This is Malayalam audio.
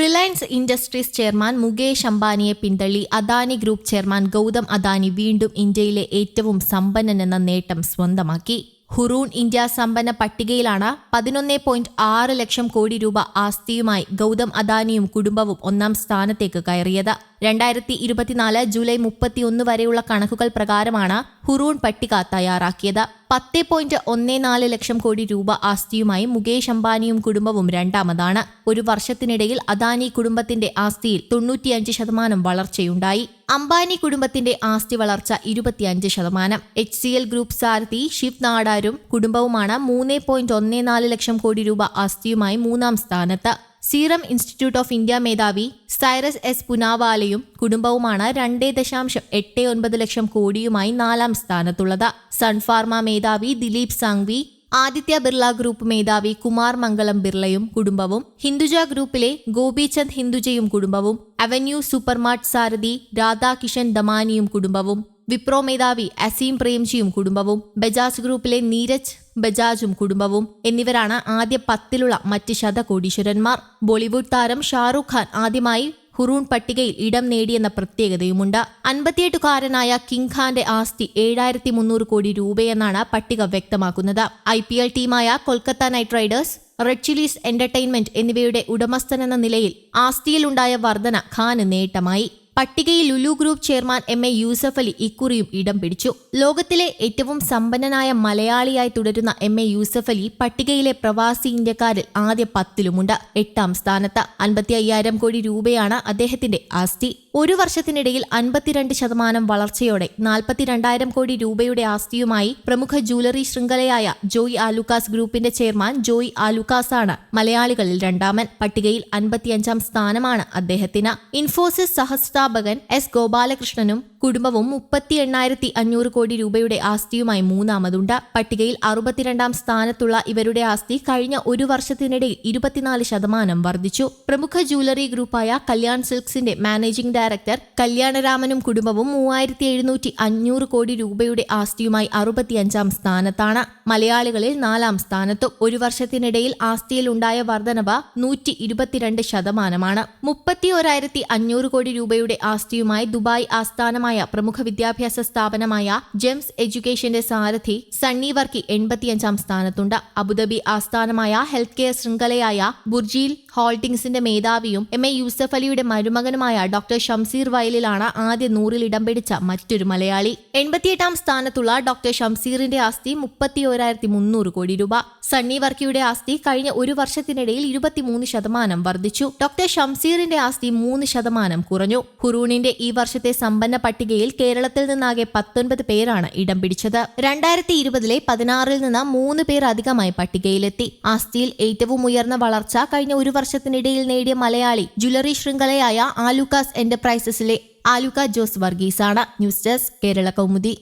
റിലയൻസ് ഇൻഡസ്ട്രീസ് ചെയർമാൻ മുകേഷ് അംബാനിയെ പിന്തള്ളി. അദാനി ഗ്രൂപ്പ് ചെയർമാൻ ഗൗതം അദാനി വീണ്ടും ഇന്ത്യയിലെ ഏറ്റവും സമ്പന്നനെന്ന നേട്ടം സ്വന്തമാക്കി. ഹുറൂൺ ഇന്ത്യ സമ്പന്ന പട്ടികയിലാണ് പതിനൊന്ന് പോയിന്റ് ആറ് ലക്ഷം കോടി രൂപ ആസ്തിയുമായി ഗൗതം അദാനിയും കുടുംബവും ഒന്നാം സ്ഥാനത്തേക്ക് കയറിയത്. രണ്ടായിരത്തി ഇരുപത്തിനാല് ജൂലൈ മുപ്പത്തിയൊന്ന് വരെയുള്ള കണക്കുകൾ പ്രകാരമാണ് ഹുറൂൺ പട്ടിക തയ്യാറാക്കിയത്. പത്ത് പോയിന്റ് ഒന്നേ നാല് ലക്ഷം കോടി രൂപ ആസ്തിയുമായി മുകേഷ് അംബാനിയും കുടുംബവും രണ്ടാമതാണ്. ഒരു വർഷത്തിനിടയിൽ അദാനി കുടുംബത്തിന്റെ ആസ്തിയിൽ തൊണ്ണൂറ്റിയഞ്ച് ശതമാനം വളർച്ചയുണ്ടായി. അംബാനി കുടുംബത്തിന്റെ ആസ്തി വളർച്ച ഇരുപത്തിയഞ്ച് ശതമാനം. എച്ച് സി എൽ ഗ്രൂപ്പ് സാരഥി ശിവ് നാടാരും കുടുംബവുമാണ് മൂന്ന് പോയിന്റ് ഒന്നേ നാല് ലക്ഷം കോടി രൂപ ആസ്തിയുമായി മൂന്നാം സ്ഥാനത്ത്. സീറം ഇൻസ്റ്റിറ്റ്യൂട്ട് ഓഫ് ഇന്ത്യ മേധാവി സൈറസ് എസ് പുനാവാലയും കുടുംബവുമാണ് രണ്ടേ ദശാംശം എട്ട് ഒൻപത് ലക്ഷം കോടിയുമായി നാലാം സ്ഥാനത്തുള്ളത്. സൺഫാർമ മേധാവി ദിലീപ് സാങ്വി ആദിത്യ ബിർള ഗ്രൂപ്പ് മേധാവി കുമാർ മംഗളം ബിർളയും കുടുംബവും ഹിന്ദുജ ഗ്രൂപ്പിലെ ഗോപിചന്ദ് ഹിന്ദുജയും കുടുംബവും അവന്യൂ സൂപ്പർമാർട്ട് സാരഥി രാധാകിഷൻ ദമാനിയും കുടുംബവും വിപ്രോ മേധാവി അസീം പ്രേംജിയും കുടുംബവും ബജാജ് ഗ്രൂപ്പിലെ നീരജ് ബജാജും കുടുംബവും എന്നിവരാണ് ആദ്യ പത്തിലുള്ള മറ്റ് ശതകോടീശ്വരന്മാർ. ബോളിവുഡ് താരം ഷാറുഖ് ഖാൻ ആദ്യമായി ഹുറൂൺ പട്ടികയിൽ ഇടം നേടിയെന്ന പ്രത്യേകതയുമുണ്ട്. അൻപത്തിയെട്ടുകാരനായ കിങ് ഖാന്റെ ആസ്തി ഏഴായിരത്തി മുന്നൂറ് കോടി രൂപയെന്നാണ് പട്ടിക വ്യക്തമാക്കുന്നത്. ഐ പി എൽ ടീമായ Kolkata Knight Riders Red Chillies Entertainment എന്നിവയുടെ ഉടമസ്ഥനെന്ന നിലയിൽ ആസ്തിയിലുണ്ടായ വർധന ഖാന് നേട്ടമായി. പട്ടികയിൽ Lulu group chairman M A Yusuff Ali ഇക്കുറിയും ഇടം പിടിച്ചു. ലോകത്തിലെ ഏറ്റവും സമ്പന്നനായ മലയാളിയായി തുടരുന്ന എം എ യൂസഫ് അലി പട്ടികയിലെ പ്രവാസി ഇന്ത്യക്കാരിൽ ആദ്യ പത്തിലുമുണ്ട്. എട്ടാം സ്ഥാനത്ത് അൻപത്തി അയ്യായിരം കോടി രൂപയാണ് അദ്ദേഹത്തിന്റെ ആസ്തി. ഒരു വർഷത്തിനിടയിൽ അൻപത്തിരണ്ട് ശതമാനം വളർച്ചയോടെ നാൽപ്പത്തിരണ്ടായിരം കോടി രൂപയുടെ ആസ്തിയുമായി പ്രമുഖ ജൂവലറി ശൃംഖലയായ ജോയ് ആലുക്കാസ് ഗ്രൂപ്പിന്റെ ചെയർമാൻ ജോയ് ആലുക്കാസ് ആണ് മലയാളികളിൽ രണ്ടാമൻ. പട്ടികയിൽ അൻപത്തിയഞ്ചാം സ്ഥാനമാണ് അദ്ദേഹത്തിന്. ഇൻഫോസിസ് സഹസ്ഥാപകൻ എസ് ഗോപാലകൃഷ്ണനും കുടുംബവും മുപ്പത്തി എണ്ണായിരത്തി അഞ്ഞൂറ് കോടി രൂപയുടെ ആസ്തിയുമായി മൂന്നാമതുണ്ട്. പട്ടികയിൽ അറുപത്തിരണ്ടാം സ്ഥാനത്തുള്ള ഇവരുടെ ആസ്തി കഴിഞ്ഞ ഒരു വർഷത്തിനിടയിൽ ഇരുപത്തിനാല് ശതമാനം വർദ്ധിച്ചു. പ്രമുഖ ജൂവലറി ഗ്രൂപ്പായ കല്യാൺ സിൽക്സിന്റെ മാനേജിംഗ് ഡയറക്ടർ കല്യാണരാമനും കുടുംബവും മൂവായിരത്തി എഴുന്നൂറ്റി അഞ്ഞൂറ് കോടി രൂപയുടെ ആസ്തിയുമായി അറുപത്തിയഞ്ചാം സ്ഥാനത്താണ്. മലയാളികളിൽ നാലാം സ്ഥാനത്തും. ഒരു വർഷത്തിനിടയിൽ ആസ്തിയിൽ ഉണ്ടായ വർധനവ് നൂറ്റി ഇരുപത്തിരണ്ട് ശതമാനമാണ്. മുപ്പത്തി ഒരായിരത്തി അഞ്ഞൂറ് കോടി രൂപയുടെ ആസ്തിയുമായി ദുബായ് ആസ്ഥാനമായ പ്രമുഖ വിദ്യാഭ്യാസ സ്ഥാപനമായ ജെംസ് എഡ്യൂക്കേഷന്റെ സാരഥി സണ്ണി വർക്കി എൺപത്തിയഞ്ചാം സ്ഥാനത്തുണ്ട്. അബുദാബി ആസ്ഥാനമായ ഹെൽത്ത് കെയർ ശൃംഖലയായ ബുർജീൽ ഹോൾഡിംഗ്സിന്റെ മേധാവിയും എം എ യൂസഫ് അലിയുടെ മരുമകനുമായ ഡോക്ടർ ഷംസീർ വയലിലാണ് ആദ്യ നൂറിൽ ഇടം പിടിച്ച മറ്റൊരു മലയാളി. എൺപത്തിയെട്ടാം സ്ഥാനത്തുള്ള ഡോക്ടർ ഷംസീറിന്റെ ആസ്തി മുപ്പത്തി ഒരായിരത്തി മുന്നൂറ് കോടി രൂപ. സണ്ണി വർക്കിയുടെ ആസ്തി കഴിഞ്ഞ ഒരു വർഷത്തിനിടയിൽ ഇരുപത്തിമൂന്ന് ശതമാനം വർദ്ധിച്ചു. ഡോക്ടർ ഷംസീറിന്റെ ആസ്തി മൂന്ന് ശതമാനം കുറഞ്ഞു. ഹുറൂണിന്റെ ഈ വർഷത്തെ സമ്പന്ന പട്ടികയിൽ കേരളത്തിൽ നിന്നാകെ പത്തൊൻപത് പേരാണ് ഇടം പിടിച്ചത്. രണ്ടായിരത്തി ഇരുപതിലെ പതിനാറിൽ നിന്ന് മൂന്ന് പേർ അധികമായി പട്ടികയിലെത്തി. ആസ്തിയിൽ ഏറ്റവും ഉയർന്ന വളർച്ച കഴിഞ്ഞ ഒരു വർഷത്തിനിടയിൽ നേടിയ മലയാളി ജ്വല്ലറി ശൃംഖലയായ ആലുക്കാസ് എന്റർപ്രൈസസിലെ Aluka Jose വർഗീസാണ്. News desk Kerala Kaumudi.